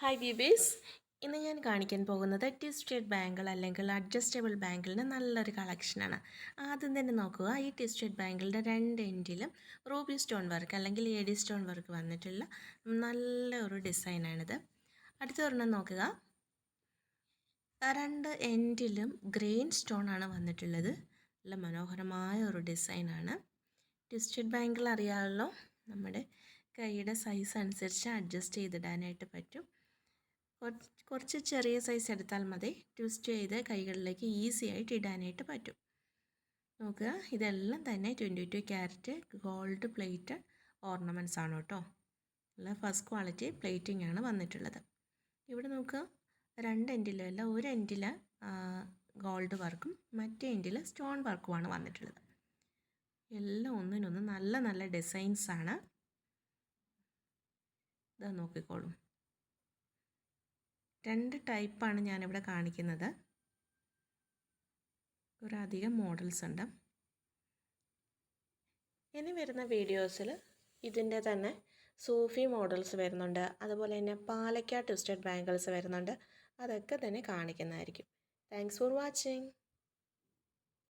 Hi ബീബീസ് ഇന്ന് ഞാൻ കാണിക്കാൻ പോകുന്നത് ട്വിസ്റ്റഡ് ബാങ്കിൾ അല്ലെങ്കിൽ അഡ്ജസ്റ്റബിൾ ബാങ്കിളിന്റെ നല്ലൊരു കളക്ഷനാണ് ആദ്യം തന്നെ നോക്കുക ഈ ട്വിസ്റ്റഡ് ബാങ്കിളിന്റെ രണ്ട് എൻഡിലും റൂബി സ്റ്റോൺ വർക്ക് അല്ലെങ്കിൽ എ ഡി സ്റ്റോൺ വർക്ക് വന്നിട്ടുള്ള നല്ല ഒരു ഡിസൈനാണിത് അടുത്ത ഒരെണ്ണം നോക്കുക. രണ്ട് എൻഡിലും ഗ്രെയിൻ സ്റ്റോൺ ആണ് വന്നിട്ടുള്ളത്. നല്ല മനോഹരമായ ഒരു ഡിസൈനാണ് ട്വിസ്റ്റഡ് ബാങ്കിൾ അറിയാമല്ലോ നമ്മുടെ കൈയുടെ സൈസ് അനുസരിച്ച് അഡ്ജസ്റ്റ് ചെയ്തിടാനായിട്ട് പറ്റും. കുറച്ച് ചെറിയ സൈസ് എടുത്താൽ മതി. ട്വിസ്റ്റ് ചെയ്ത് കൈകളിലേക്ക് ഈസി ആയിട്ട് ഇടാനായിട്ട് പറ്റും. നോക്കുക. ഇതെല്ലാം തന്നെ twenty two carat gold plate ornaments ആണ് കേട്ടോ. നല്ല ഫസ്റ്റ് ക്വാളിറ്റി പ്ലേറ്റിംഗ് ആണ് വന്നിട്ടുള്ളത്. ഇവിടെ നോക്കുക. രണ്ട് എൻഡിലല്ല ഒരു എൻഡിൽ ഗോൾഡ് വർക്കും മറ്റേ എൻഡിൽ സ്റ്റോൺ വർക്കുമാണ് വന്നിട്ടുള്ളത്. എല്ലാം ഒന്നിനൊന്ന് നല്ല നല്ല ഡിസൈൻസ് ആണ്. ഇതാ നോക്കിക്കോളും. രണ്ട് ടൈപ്പാണ് ഞാനിവിടെ കാണിക്കുന്നത്. കുറേയധികം മോഡൽസ് ഉണ്ട്. ഇനി വരുന്ന വീഡിയോസിൽ ഇതിന്റെ തന്നെ സൂഫി മോഡൽസ് വരുന്നുണ്ട്. അതുപോലെ തന്നെ പാലക്കാട് ട്വിസ്റ്റഡ് ബാങ്കിൾസ് വരുന്നുണ്ട്. അതൊക്കെ തന്നെ കാണിക്കുന്നതായിരിക്കും. Thanks for watching